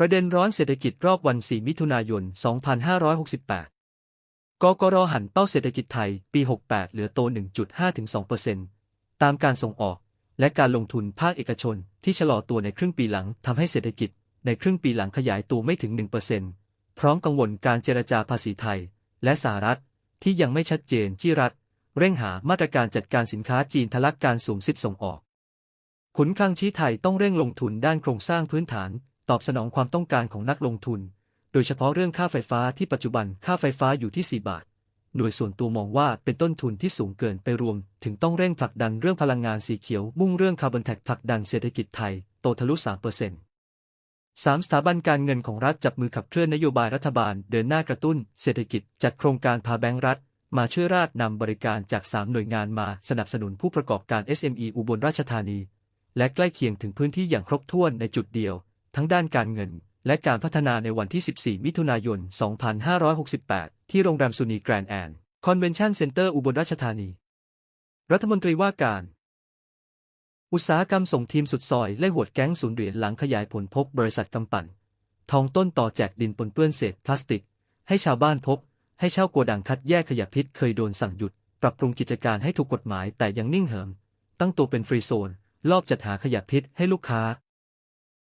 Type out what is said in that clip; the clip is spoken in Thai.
ประเด็นร้อนเศรษฐกิจรอบวัน 4 มิถุนายน 2568 กกรหันเป้าเศรษฐกิจไทย ปี 68 เหลือโต 1.5-2%ตามการส่งออก และการลงทุนภาคเอกชนที่ชะลอตัวในครึ่งปีหลังทำให้เศรษฐกิจในครึ่งปีหลังขยายตัวไม่ถึง 1%พร้อมกังวลการเจรจาภาษีไทย และสหรัฐ ที่ยังไม่ชัดเจนที่รัฐ เร่งหามาตรการจัดการสินค้าจีนทะลักการสูงสิทธิ์ส่งออกขุนคลังชี้ไทยต้องเร่งลงทุนด้านโครงสร้างพื้นฐาน ตอบสนองความต้องการของนักลงทุน โดยเฉพาะเรื่องค่าไฟฟ้าที่ปัจจุบันค่าไฟฟ้าอยู่ที่ 4 บาท หน่วยส่วนตัวมองว่าเป็นต้นทุนที่สูงเกินไปรวม ถึงต้องเร่งผลักดันเรื่องพลังงานสีเขียว มุ่งเรื่องคาร์บอนแท็กผลักดันเศรษฐกิจไทย โตทะลุ3%สามสถาบันการเงินของรัฐจับมือขับเคลื่อนนโยบายรัฐบาลเดินหน้ากระตุ้น เศรษฐกิจจัดโครงการพาแบงก์รัฐ มาช่วยราชนำบริการจาก 3 หน่วยงานมาสนับสนุนผู้ประกอบการ SME อุบลราชธานี และใกล้เคียงถึงพื้นที่อย่างครบถ้วนในจุดเดียว ทั้งด้านการเงิน และการพัฒนาในวันที่ 14 มิถุนายน 2568 ที่โรงแรมสุนีแกรนด์แอนด์คอนเวนชั่นเซ็นเตอร์อุบลราชธานี รัฐมนตรีว่าการ อุตสาหกรรมส่งทีมสุดซอยและหวดแก๊งศูนย์เหรียญหลังขยายผลพบบริษัทกำปั่น ทองต้นต่อแจกดินปนเปื้อนเศษพลาสติก ให้ชาวบ้านพบ ให้เช่าโกดังคัดแยกขยะพิษเคยโดนสั่งหยุด ปรับปรุงกิจการให้ถูกกฎหมายแต่ยังนิ่งเหิม ตั้งตัวเป็นฟรีโซน รอบจัดหาขยะพิษให้ลูกค้า